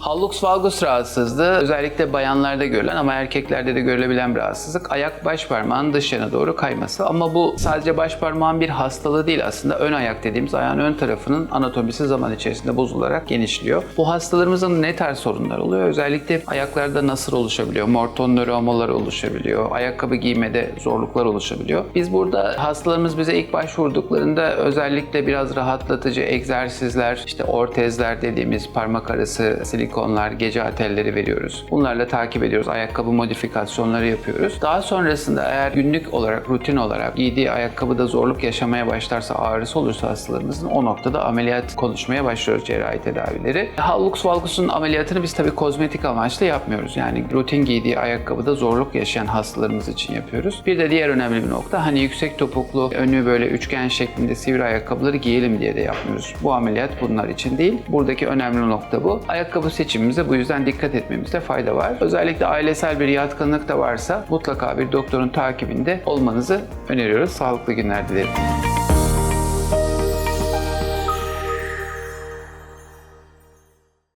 Hallux valgus rahatsızlığı özellikle bayanlarda görülen ama erkeklerde de görülebilen bir rahatsızlık. Ayak baş parmağın dış yana doğru kayması. Ama bu sadece baş parmağın bir hastalığı değil aslında. Ön ayak dediğimiz ayağın ön tarafının anatomisi zaman içerisinde bozularak genişliyor. Bu hastalarımızın ne tarz sorunlar oluyor? Özellikle ayaklarda nasır oluşabiliyor, morton nöromalar oluşabiliyor, ayakkabı giymede zorluklar oluşabiliyor. Biz burada hastalarımız bize ilk başvurduklarında özellikle biraz rahatlatıcı egzersizler, işte ortezler dediğimiz parmak arası silikonlar, gece atelleri veriyoruz. Bunlarla takip ediyoruz. Ayakkabı modifikasyonları yapıyoruz. Daha sonrasında eğer günlük olarak, rutin olarak giydiği ayakkabıda zorluk yaşamaya başlarsa, ağrısı olursa hastalarımızın o noktada ameliyat konuşmaya başlıyoruz cerrahi tedavileri. Hallux valgus'un ameliyatını biz tabii kozmetik amaçlı yapmıyoruz. Yani rutin giydiği ayakkabıda zorluk yaşayan hastalarımız için yapıyoruz. Bir de diğer önemli bir nokta hani yüksek topuklu, önü böyle üçgen şeklinde sivri ayakkabıları giyelim diye de yapmıyoruz. Bu ameliyat bunlar için değil. Buradaki önemli nokta bu. Ayakkabı seçimimize bu yüzden dikkat etmemizde fayda var. Özellikle ailesel bir yatkınlık da varsa mutlaka bir doktorun takibinde olmanızı öneriyoruz. Sağlıklı günler dilerim.